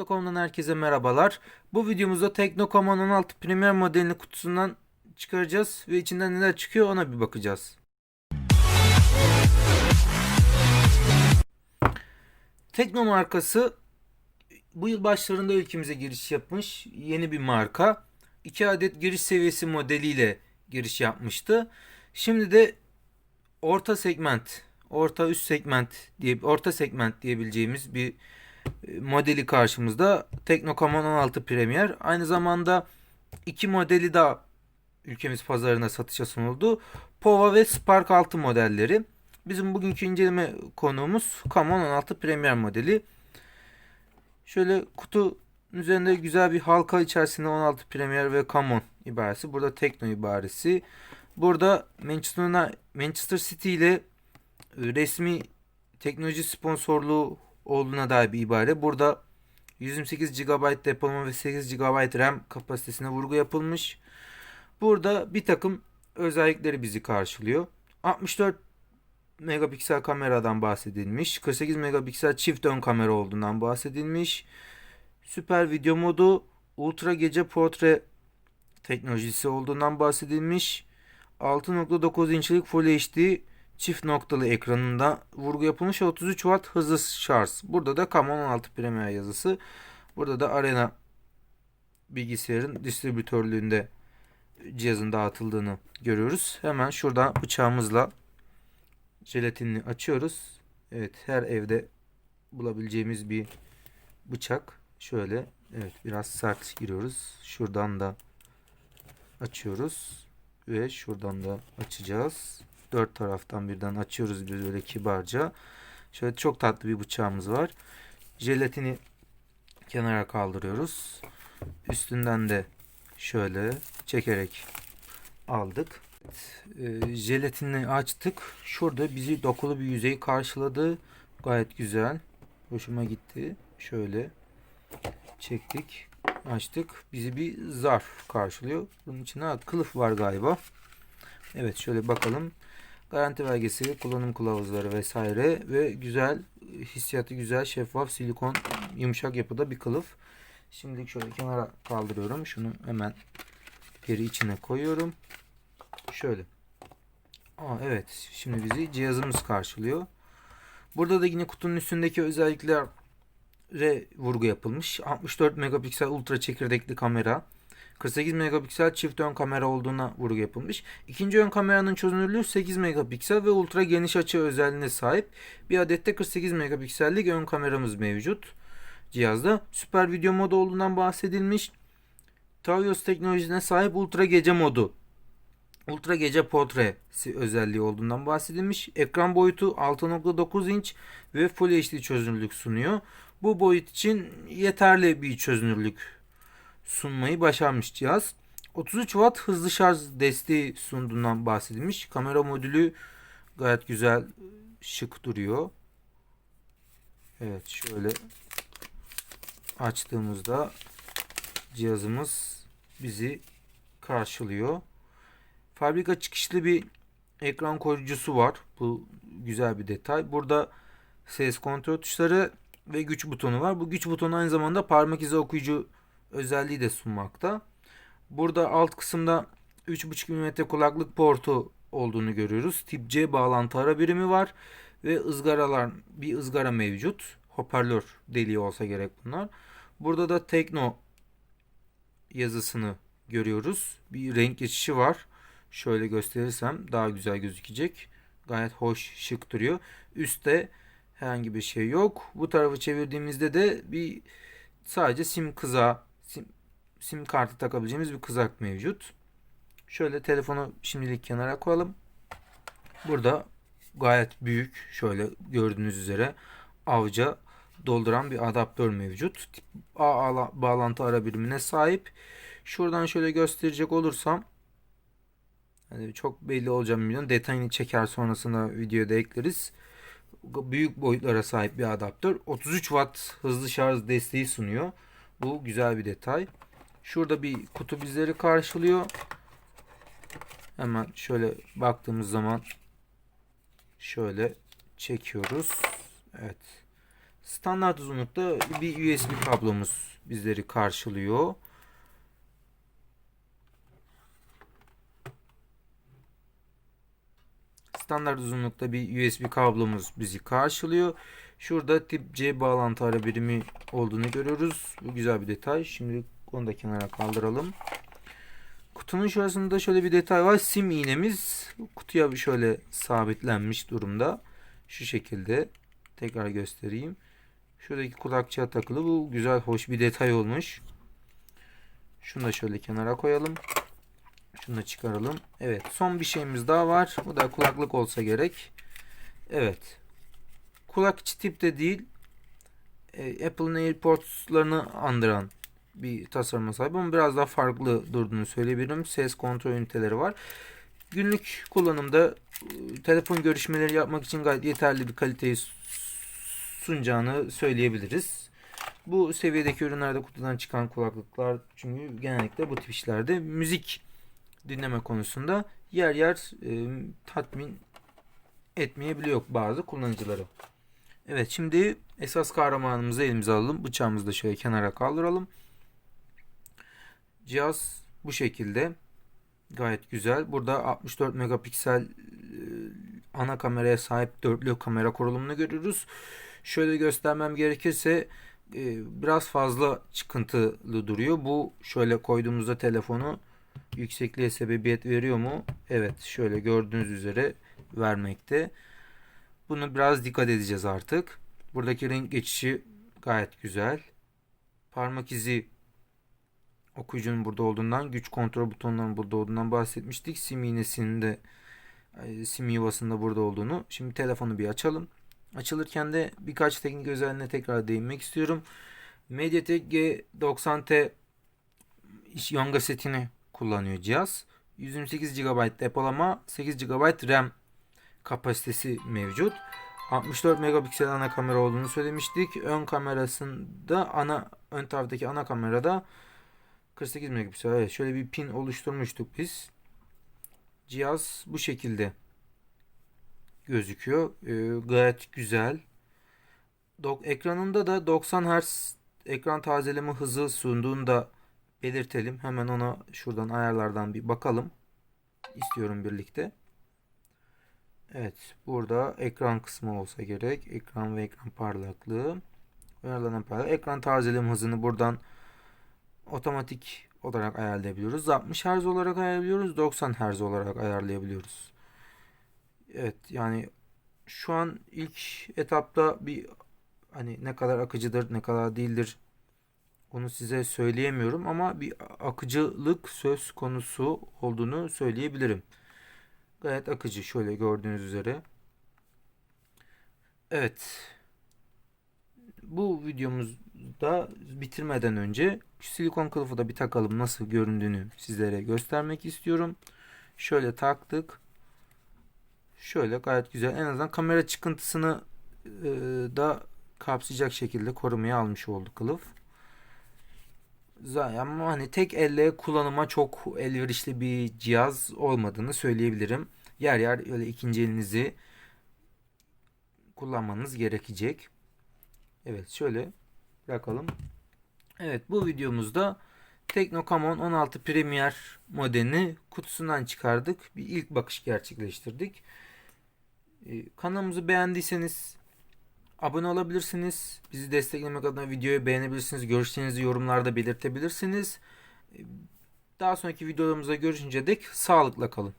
Tekno.com'dan herkese merhabalar. Bu videomuzda Tekno.com'un 16 Premier modelini kutusundan çıkaracağız ve içinden neler çıkıyor ona bir bakacağız. Tekno markası bu yıl başlarında ülkemize giriş yapmış yeni bir marka. 2 adet giriş seviyesi modeliyle giriş yapmıştı. Şimdi de orta segment, orta üst segment diye orta segment diyebileceğimiz bir modeli karşımızda. Teknocommon 16 Premier. Aynı zamanda iki modeli daha ülkemiz pazarına satışa sunuldu. Pova ve Spark 6 modelleri. Bizim bugünkü inceleme konuğumuz Common 16 Premier modeli. Şöyle kutu üzerinde güzel bir halka içerisinde 16 Premier ve Common ibaresi. Burada Tekno ibaresi. Burada Manchester, Manchester City ile resmi teknoloji sponsorluğu olduğuna dair bir ibare. Burada 128 GB depolama ve 8 GB RAM kapasitesine vurgu yapılmış. Burada bir takım özellikleri bizi karşılıyor. 64 megapiksel kameradan bahsedilmiş. 48 megapiksel çift ön kamera olduğundan bahsedilmiş. Süper video modu, ultra gece portre teknolojisi olduğundan bahsedilmiş. 6.9 inçlik Full HD çift noktalı ekranında vurgu yapılmış 33 Watt hızlı şarj. Burada da Common 16 Premier yazısı. Burada da Arena bilgisayarın distribütörlüğünde cihazın dağıtıldığını görüyoruz. Hemen şuradan bıçağımızla jelatinini açıyoruz. Evet her evde bulabileceğimiz bir bıçak. Şöyle evet biraz sert giriyoruz. Şuradan da açıyoruz ve şuradan da açacağız. Dört taraftan birden açıyoruz biz böyle kibarca. Şöyle çok tatlı bir bıçağımız var. Jelatini kenara kaldırıyoruz. Üstünden de şöyle çekerek aldık. Evet, e, jelatinini açtık. Şurada bizi dokulu bir yüzey karşıladı. Gayet güzel. Hoşuma gitti. Şöyle çektik. Açtık. Bizi bir zarf karşılıyor. Bunun içine kılıf var galiba. Evet şöyle bakalım. Garanti belgesi, kullanım kılavuzları vesaire ve güzel hissiyatı güzel şeffaf silikon yumuşak yapıda bir kılıf. Şimdilik şöyle kenara kaldırıyorum. Şunu hemen geri içine koyuyorum. Şöyle. Aa, evet. Şimdi bizi cihazımız karşılıyor. Burada da yine kutunun üstündeki özelliklere vurgu yapılmış. 64 megapiksel ultra çekirdekli kamera. 48 megapiksel çift ön kamera olduğuna vurgu yapılmış. İkinci ön kameranın çözünürlüğü 8 megapiksel ve ultra geniş açı özelliğine sahip. Bir adette 48 megapiksellik ön kameramız mevcut cihazda. Süper video modu olduğundan bahsedilmiş. Tavios teknolojisine sahip ultra gece modu. Ultra gece portresi özelliği olduğundan bahsedilmiş. Ekran boyutu 6.9 inç ve Full HD çözünürlük sunuyor. Bu boyut için yeterli bir çözünürlük sunmayı başarmış cihaz. 33 Watt hızlı şarj desteği sunduğundan bahsedilmiş. Kamera modülü gayet güzel, şık duruyor. Evet şöyle açtığımızda cihazımız bizi karşılıyor. Fabrika çıkışlı bir ekran koruyucusu var. Bu güzel bir detay. Burada ses kontrol tuşları ve güç butonu var. Bu güç butonu aynı zamanda parmak izi okuyucu özelliği de sunmakta. Burada alt kısımda 3.5 mm kulaklık portu olduğunu görüyoruz. Tip C bağlantı ara birimi var ve ızgaralar bir ızgara mevcut. Hoparlör deliği olsa gerek bunlar. Burada da Tekno yazısını görüyoruz. Bir renk geçişi var. Şöyle gösterirsem daha güzel gözükecek. Gayet hoş, şık duruyor. Üstte herhangi bir şey yok. Bu tarafı çevirdiğimizde de bir sadece sim kıza, sim, sim kartı takabileceğimiz bir kızak mevcut. Şöyle telefonu şimdilik kenara koyalım. Burada gayet büyük şöyle gördüğünüz üzere avca dolduran bir adaptör mevcut. Tip A bağlantı ara birimine sahip. Şuradan şöyle gösterecek olursam hani çok belli olacağım milyon detayını çeker sonrasında videoda ekleriz. Büyük boyutlara sahip bir adaptör. 33 watt hızlı şarj desteği sunuyor. Bu güzel bir detay. Şurada bir kutu bizleri karşılıyor. Hemen şöyle baktığımız zaman şöyle çekiyoruz. Evet. Standart uzunlukta bir USB kablomuz bizleri karşılıyor. Standart uzunlukta bir USB kablomuz bizi karşılıyor. Şurada tip C bağlantı ara birimi olduğunu görüyoruz. Bu güzel bir detay. Şimdi onu da kenara kaldıralım. Kutunun şurasında şöyle bir detay var. Sim iğnemiz kutuya şöyle sabitlenmiş durumda. Şu şekilde. Tekrar göstereyim. Şuradaki kulakçığa takılı. Bu güzel, hoş bir detay olmuş. Şunu da şöyle kenara koyalım. Şunu da çıkaralım. Evet. Son bir şeyimiz daha var. Bu da kulaklık olsa gerek. Evet. Kulak içi tipte değil. E, Apple'ın AirPods'larını andıran bir tasarıma sahip ama biraz daha farklı durduğunu söyleyebilirim. Ses kontrol üniteleri var. Günlük kullanımda e, telefon görüşmeleri yapmak için gayet yeterli bir kaliteyi sunacağını söyleyebiliriz. Bu seviyedeki ürünlerde kutudan çıkan kulaklıklar çünkü genellikle bu tip işlerde müzik dinleme konusunda yer yer e, tatmin etmeyebiliyor bazı kullanıcıları. Evet şimdi esas kahramanımızı elimize alalım. Bıçağımızı da şöyle kenara kaldıralım. Cihaz bu şekilde. Gayet güzel. Burada 64 megapiksel e, ana kameraya sahip dörtlü kamera kurulumunu görüyoruz. Şöyle göstermem gerekirse e, biraz fazla çıkıntılı duruyor. Bu şöyle koyduğumuzda telefonu yüksekliğe sebebiyet veriyor mu? Evet şöyle gördüğünüz üzere vermekte. Bunu biraz dikkat edeceğiz artık. Buradaki renk geçişi gayet güzel. Parmak izi okuyucunun burada olduğundan, güç kontrol butonlarının burada olduğundan bahsetmiştik. Sim iğnesinin de e, sim yuvasında burada olduğunu. Şimdi telefonu bir açalım. Açılırken de birkaç teknik özelliğine tekrar değinmek istiyorum. MediaTek G90T Yonga setini kullanıyor cihaz. 128 GB depolama, 8 GB RAM kapasitesi mevcut. 64 megapiksel ana kamera olduğunu söylemiştik. Ön kamerasında ana ön taraftaki ana kamerada 48 megapiksel. Evet, şöyle bir pin oluşturmuştuk biz. Cihaz bu şekilde gözüküyor. Ee, gayet güzel. Dok ekranında da 90 Hz ekran tazeleme hızı sunduğunu da belirtelim. Hemen ona şuradan ayarlardan bir bakalım. İstiyorum birlikte. Evet. Burada ekran kısmı olsa gerek. Ekran ve ekran parlaklığı. Ayarlanan parlaklık. Ekran tazeleme hızını buradan otomatik olarak ayarlayabiliyoruz. 60 Hz olarak ayarlayabiliyoruz. 90 Hz olarak ayarlayabiliyoruz. Evet yani şu an ilk etapta bir hani ne kadar akıcıdır ne kadar değildir onu size söyleyemiyorum ama bir akıcılık söz konusu olduğunu söyleyebilirim. Gayet akıcı şöyle gördüğünüz üzere. Evet. Bu videomuzda bitirmeden önce silikon kılıfı da bir takalım nasıl göründüğünü sizlere göstermek istiyorum. Şöyle taktık. Şöyle gayet güzel. En azından kamera çıkıntısını e, da kapsayacak şekilde korumaya almış oldu kılıf. Ama hani tek elle kullanıma çok elverişli bir cihaz olmadığını söyleyebilirim. Yer yer öyle ikinci elinizi kullanmanız gerekecek. Evet şöyle bırakalım. Evet bu videomuzda Teknokamon 16 Premier modelini kutusundan çıkardık. Bir ilk bakış gerçekleştirdik. Ee, kanalımızı beğendiyseniz abone olabilirsiniz. Bizi desteklemek adına videoyu beğenebilirsiniz. Görüşlerinizi yorumlarda belirtebilirsiniz. Daha sonraki videolarımızda görüşünce dek sağlıkla kalın.